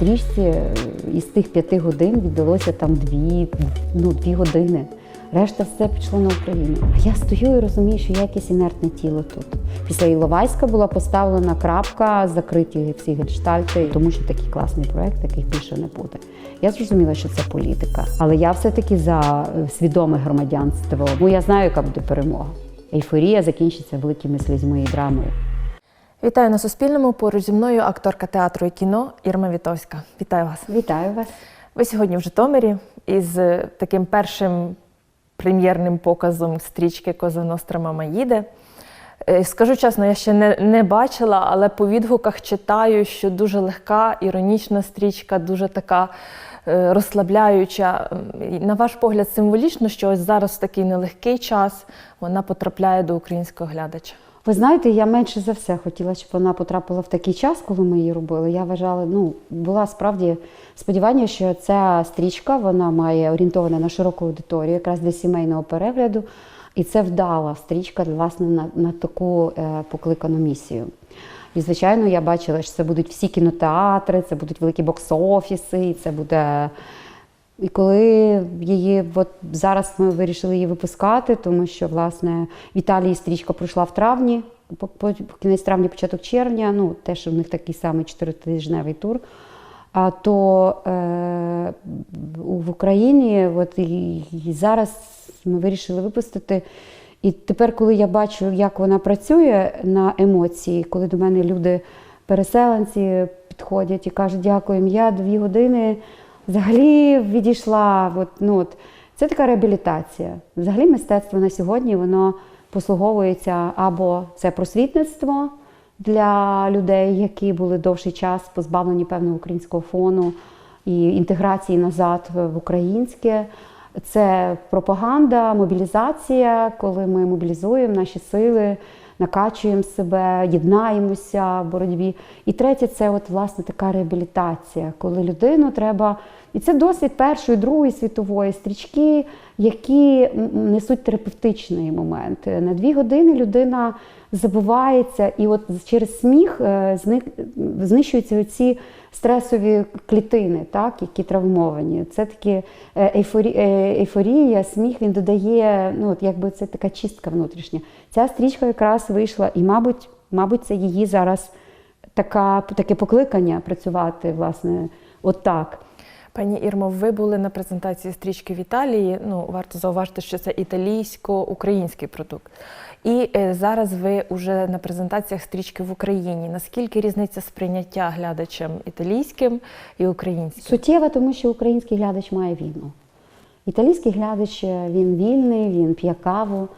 Стрічці е, із тих п'яти годин віддалося там дві, ну, дві години. Решта все пішло на Україну. А я стою і розумію, що я якесь інертне тіло тут. Після Іловайська була поставлена крапка, закриті всі гельштальти, тому що такий класний проект, таких більше не буде. Я зрозуміла, що це політика, але я все-таки за е, свідоме громадянство. Бо я знаю, яка буде перемога. Ейфорія закінчиться великими слізьми і драмою. Вітаю на Суспільному. Поруч зі мною акторка театру і кіно Ірма Вітовська. Вітаю вас. Вітаю вас. Ви сьогодні в Житомирі із е, таким першим прем'єрним показом стрічки Коза Ностра Мама їде. Е, Скажу чесно, я ще не, не бачила, але по відгуках читаю, що дуже легка, іронічна стрічка, дуже така е, розслабляюча. На ваш погляд, символічно, що ось зараз в такий нелегкий час вона потрапляє до українського глядача. Ви знаєте, я менше за все хотіла, щоб вона потрапила в такий час, коли ми її робили. Я вважала, ну була справді сподівання, що ця стрічка вона має орієнтована на широку аудиторію, якраз для сімейного перегляду. І це вдала стрічка власне на, на таку е, покликану місію. І, звичайно, я бачила, що це будуть всі кінотеатри, це будуть великі бокс-офіси, це буде і коли її, от зараз ми вирішили її випускати, тому що власне в Італії стрічка пройшла в травні, по, кінець травня, початок червня, ну теж у них такий самий чотиритижневий тур. А то е, в Україні, от і, і зараз ми вирішили випустити. І тепер, коли я бачу, як вона працює на емоції, коли до мене люди, переселенці, підходять і кажуть, дякуємо, я дві години взагалі відійшла. От, ну, от, це така реабілітація. Взагалі мистецтво на сьогодні воно послуговується або це просвітництво для людей, які були довший час позбавлені певного українського фону і інтеграції назад в українське. Це пропаганда, мобілізація, коли ми мобілізуємо наші сили, накачуємо себе, єднаємося в боротьбі. І третє це от власне така реабілітація, коли людину треба. І це досвід Першої, Другої світової стрічки, які несуть терапевтичний момент. На дві години людина забувається, і от через сміх е, знищуються ці стресові клітини, так, які травмовані. Це такі е, е, ейфорія, сміх він додає, ну от якби це така чистка внутрішня. Ця стрічка якраз вийшла, і, мабуть, мабуть, це її зараз така, таке покликання працювати, власне, от так. Пані Ірмо, ви були на презентації стрічки в Італії. Ну, варто зауважити, що це італійсько-український продукт. І е, зараз ви вже на презентаціях стрічки в Україні. Наскільки різниця сприйняття глядачем італійським і українським? Суттєва, тому що український глядач має війну. Італійський глядач е, він вільний, він п'є каву.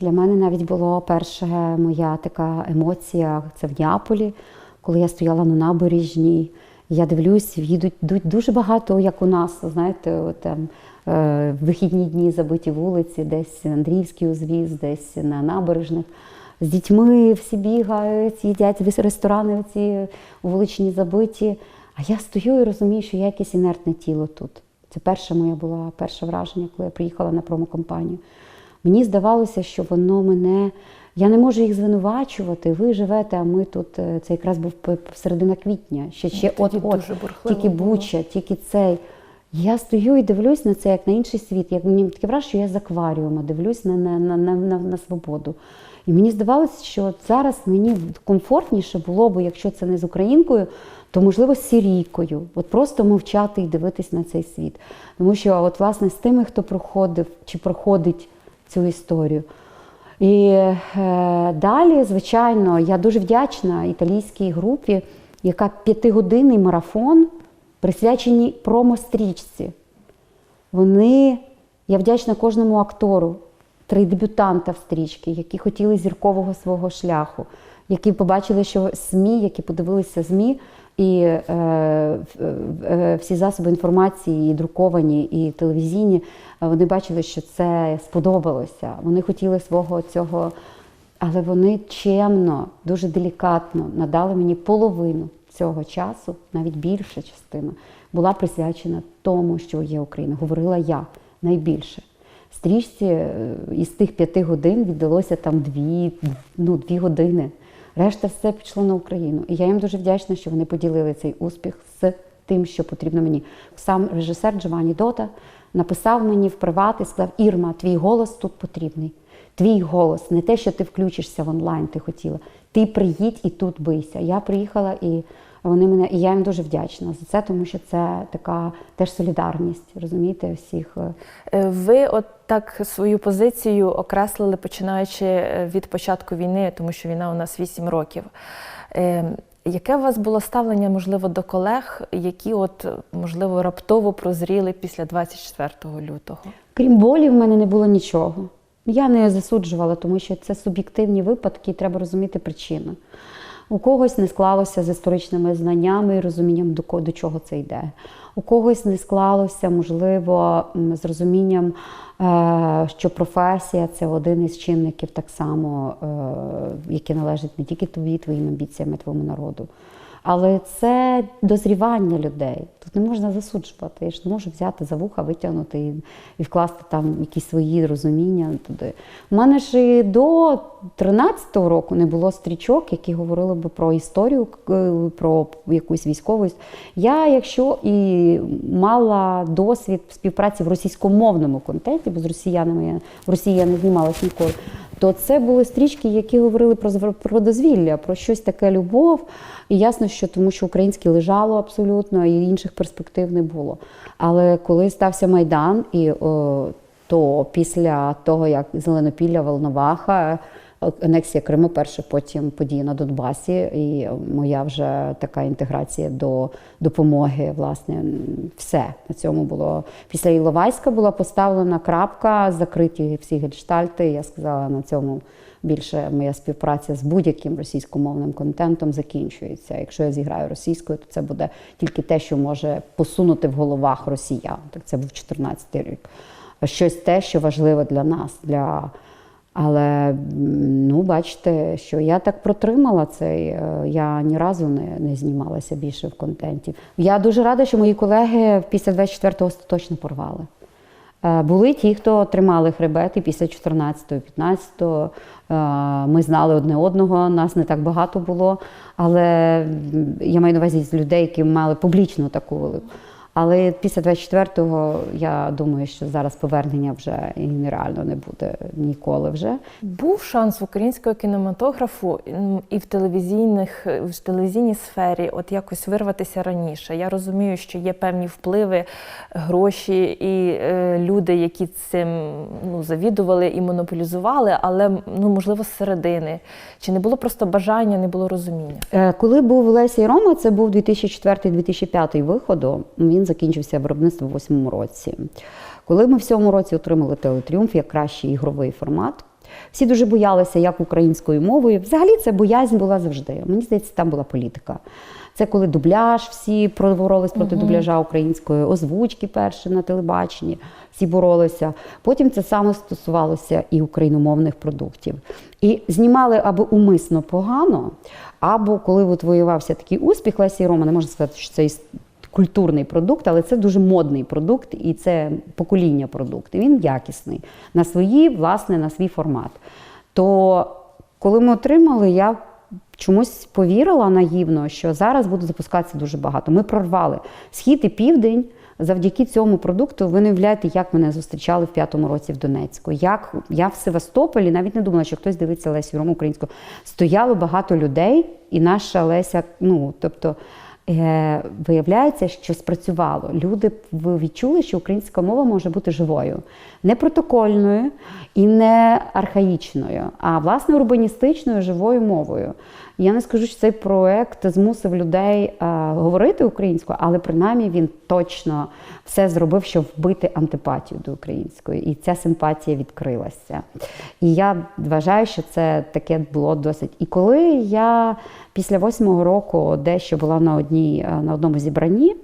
Для мене навіть була перша моя така емоція це в Неаполі, коли я стояла на набережній. Я дивлюсь, їдуть дуже багато, як у нас, знаєте, там е, вихідні дні забиті вулиці, десь Андріївський узвіз, десь на набережних. З дітьми всі бігають, їдять весь ресторани ці вуличні забиті. А я стою і розумію, що я якесь інертне тіло тут. Це перше моє було перше враження, коли я приїхала на промокомпанію. Мені здавалося, що воно мене. Я не можу їх звинувачувати. Ви живете, а ми тут. е, Це якраз був середина квітня. Ще ще от от дуже бурхливо тільки було. буча, тільки цей. Я стою і дивлюсь на це як на інший світ. Як мені таке враження, що я з акваріума дивлюсь на, на, на, на, на, на свободу. І мені здавалося, що зараз мені комфортніше було б, якщо це не з українкою, то можливо з сірійкою. От просто мовчати і дивитись на цей світ. Тому що, от, власне, з тими, хто проходив чи проходить цю історію. І е, далі, звичайно, я дуже вдячна італійській групі, яка п'ятигодинний марафон присвячені промо-стрічці. Вони, я вдячна кожному актору, три дебютанта в стрічці, які хотіли зіркового свого шляху, які побачили, що СМІ, які подивилися ЗМІ, і е, е, всі засоби інформації, і друковані, і телевізійні, е, вони бачили, що це сподобалося. Вони хотіли свого цього, але вони чемно, дуже делікатно надали мені половину цього часу, навіть більша частина, була присвячена тому, що є Україна. Говорила я найбільше. Стрічці е, із тих п'яти годин віддалося там дві, ну, дві години. Решта все пішло на Україну. І я їм дуже вдячна, що вони поділили цей успіх з тим, що потрібно мені. Сам режисер Джованні Дота написав мені в приват і сказав: Ірма, твій голос тут потрібний. Твій голос, не те, що ти включишся в онлайн, ти хотіла. Ти приїдь і тут бийся. Я приїхала і вони мене, і я їм дуже вдячна за це, тому що це така теж солідарність, розумієте, всіх. е, Е, Ви от так свою позицію окреслили, починаючи е, від початку війни, тому що війна у нас 8 років. Яке у вас було ставлення, можливо, до колег, які от можливо раптово прозріли після 24 лютого? Крім болі, в мене не було нічого. Я не засуджувала, тому що це суб'єктивні випадки, і треба розуміти причину. У когось не склалося з історичними знаннями і розумінням, до, чого це йде. У когось не склалося, можливо, з розумінням, е, що професія це один із чинників так само, який які належать не тільки тобі, твоїм амбіціям, твоєму народу. Але це дозрівання людей. Тут не можна засуджувати. Я ж не можу взяти за вуха, витягнути і, і вкласти там якісь свої розуміння туди. У мене ж і до 13-го року не було стрічок, які говорили би про історію, е, про якусь військову. Я, якщо і мала досвід співпраці в російськомовному контенті, бо з росіянами я в Росії я не знімалась ніколи. То це були стрічки, які говорили про про дозвілля, про щось таке любов. І ясно, що тому що українське лежало абсолютно, і інших перспектив не було. Але коли стався Майдан, і о, то після того, як Зеленопілля, Волноваха, анексія Криму, перше, потім події на Донбасі, і моя вже така інтеграція до допомоги, власне, все на цьому було. Після Іловайська була поставлена крапка, закриті всі гельштальти. Я сказала, на цьому більше моя співпраця з будь-яким російськомовним контентом закінчується. Якщо я зіграю російською, то це буде тільки те, що може посунути в головах росіян. Так це був 14 рік. Щось те, що важливе для нас. для але ну, бачите, що я так протримала цей. е, Я ні разу не, не знімалася більше в контенті. Я дуже рада, що мої колеги після 24-го остаточно порвали. Е, Були ті, хто тримали хребет і після 14-го, 15-го. е, Ми знали одне одного, нас не так багато було. Але я маю на увазі з людей, які мали публічну таку велику. Але після 24-го я думаю, що зараз повернення вже і нереально не буде ніколи вже. Був шанс в українського кінематографу і в телевізійних в телевізійній сфері от якось вирватися раніше. Я розумію, що є певні впливи, гроші і е, люди, які цим ну, завідували і монополізували, але ну можливо з середини. Чи не було просто бажання, не було розуміння? Е, Коли був Лесі Рома, це був 2004-2005 виходу. Він закінчився виробництво в восьмому році. Коли ми в сьомому році отримали телетріумф як кращий ігровий формат. Всі дуже боялися, як українською мовою. Взагалі це боязнь була завжди. Мені здається, там була політика. Це коли дубляж, всі боролись проти дубляжа української, озвучки перші на телебаченні, всі боролися. Потім це саме стосувалося і україномовних продуктів. І знімали або умисно погано, або коли от воювався такий успіх Лесі Рома, не можна сказати, що це культурний продукт, але це дуже модний продукт, і це покоління продукт. Він якісний на свої, власне, на свій формат. То коли ми отримали, я чомусь повірила наївно, що зараз буде запускатися дуже багато. Ми прорвали схід і південь. Завдяки цьому продукту ви не уявляєте, як мене зустрічали в п'ятому році в Донецьку. Як я в Севастополі навіть не думала, що хтось дивиться Лесю Рому українську. Стояло багато людей, і наша Леся, ну тобто. Е, виявляється, що спрацювало. Люди відчули, що українська мова може бути живою, не протокольною і не архаїчною, а власне урбаністичною живою мовою. Я не скажу, що цей проект змусив людей е, говорити українською, але принаймні він точно все зробив, щоб вбити антипатію до української, і ця симпатія відкрилася. І я вважаю, що це таке було досить. І коли я після восьмого року дещо була на одній е, на одному зібранні,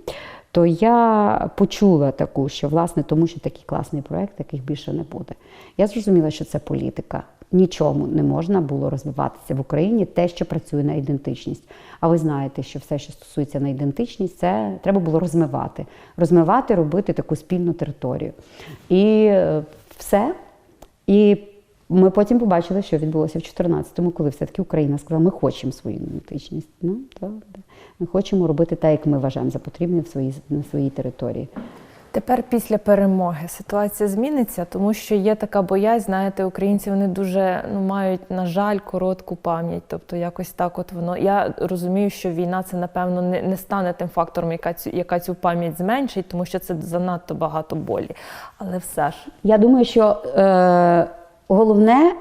то я почула таку, що власне тому, що такий класний проект, таких більше не буде. Я зрозуміла, що це політика. Нічому не можна було розвиватися в Україні те, що працює на ідентичність. А ви знаєте, що все, що стосується на ідентичність, це треба було розмивати. Розмивати, робити таку спільну територію. І е, все. І ми потім побачили, що відбулося в 14-му, коли все-таки Україна сказала, ми хочемо свою ідентичність. Ну, да. Ми хочемо робити так, як ми вважаємо за потрібне в своїй, на своїй території. Тепер після перемоги ситуація зміниться, тому що є така боязнь, знаєте, українці вони дуже ну мають, на жаль, коротку пам'ять. Тобто, якось так, от воно. Я розумію, що війна це напевно не, не стане тим фактором, яка цю яка цю пам'ять зменшить, тому що це занадто багато болі. Але все ж Я думаю, що е, головне,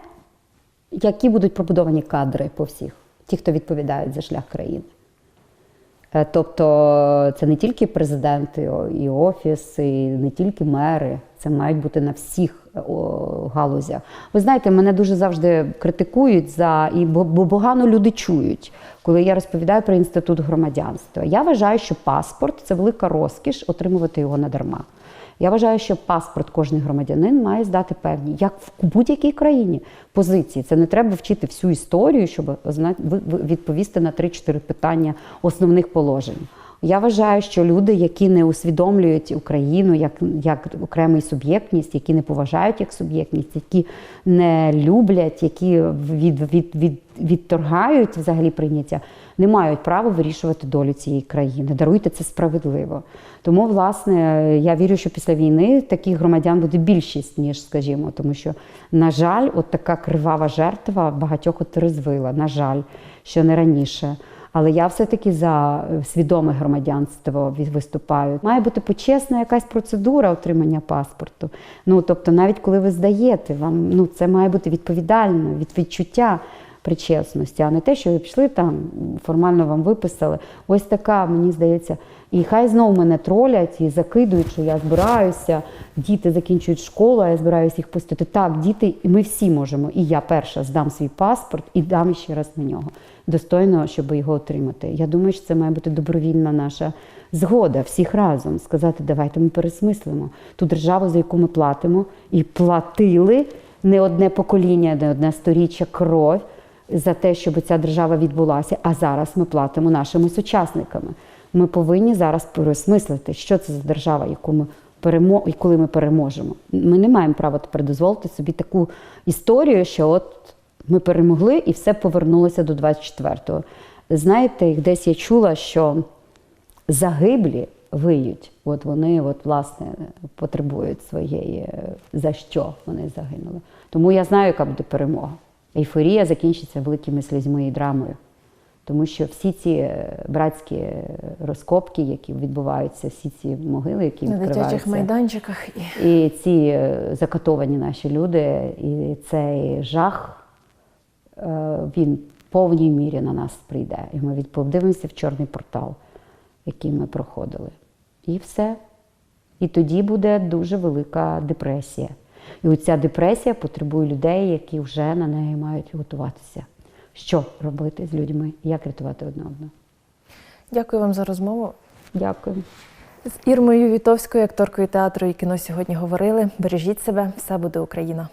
які будуть побудовані кадри по всіх, ті, хто відповідають за шлях країни. Е, Тобто це не тільки президенти і офіс, і не тільки мери, це мають бути на всіх галузях. Ви знаєте, мене дуже завжди критикують за і бо погано люди чують, коли я розповідаю про інститут громадянства. Я вважаю, що паспорт це велика розкіш отримувати його надарма. Я вважаю, що паспорт кожен громадянин має здати певні, як в будь-якій країні, позиції. Це не треба вчити всю історію, щоб відповісти на 3-4 питання основних положень. Я вважаю, що люди, які не усвідомлюють Україну як, як окремий суб'єктність, які не поважають як суб'єктність, які не люблять, які від, від, від, відторгають взагалі прийняття, не мають права вирішувати долю цієї країни. Даруйте це справедливо. Тому, власне, я вірю, що після війни таких громадян буде більшість, ніж, скажімо, тому що, на жаль, от така кривава жертва багатьох от розвила. На жаль, що не раніше. Але я все-таки за свідоме громадянство виступаю. Має бути почесна якась процедура отримання паспорту. Ну тобто, навіть коли ви здаєте, вам ну це має бути відповідально від відчуття причесності, а не те, що ви пішли там, формально вам виписали. Ось така, мені здається, і хай знову мене тролять і закидують, що я збираюся, діти закінчують школу, а я збираюся їх пустити. Так, діти, і ми всі можемо. І я перша здам свій паспорт і дам ще раз на нього. Достойно, щоб його отримати. Я думаю, що це має бути добровільна наша згода всіх разом. Сказати, давайте ми пересмислимо ту державу, за яку ми платимо, і платили не одне покоління, не одне сторіччя кров за те, щоб ця держава відбулася. А зараз ми платимо нашими сучасниками. Ми повинні зараз переосмислити, що це за держава, яку ми перемо... і коли ми переможемо. Ми не маємо права тепер дозволити собі таку історію, що от ми перемогли і все повернулося до 24-го. Знаєте, десь я чула, що загиблі виють, от вони от, власне потребують своєї, е, за що вони загинули. Тому я знаю, яка буде перемога. Ейфорія закінчиться великими слізьми і драмою. Тому що всі ці е, братські е, розкопки, які відбуваються, всі ці могили, які на дитячих відкриваються, майданчиках і і ці е, закатовані наші люди, і цей жах, він в повній мірі на нас прийде. І ми від- подивимося в чорний портал, який ми проходили. І все. І тоді буде дуже велика депресія. І оця депресія потребує людей, які вже на неї мають готуватися. Що робити з людьми, як рятувати одне одного. дякую вам за розмову. Дякую. З Ірмою Вітовською, акторкою театру і кіно сьогодні говорили. Бережіть себе, все буде Україна.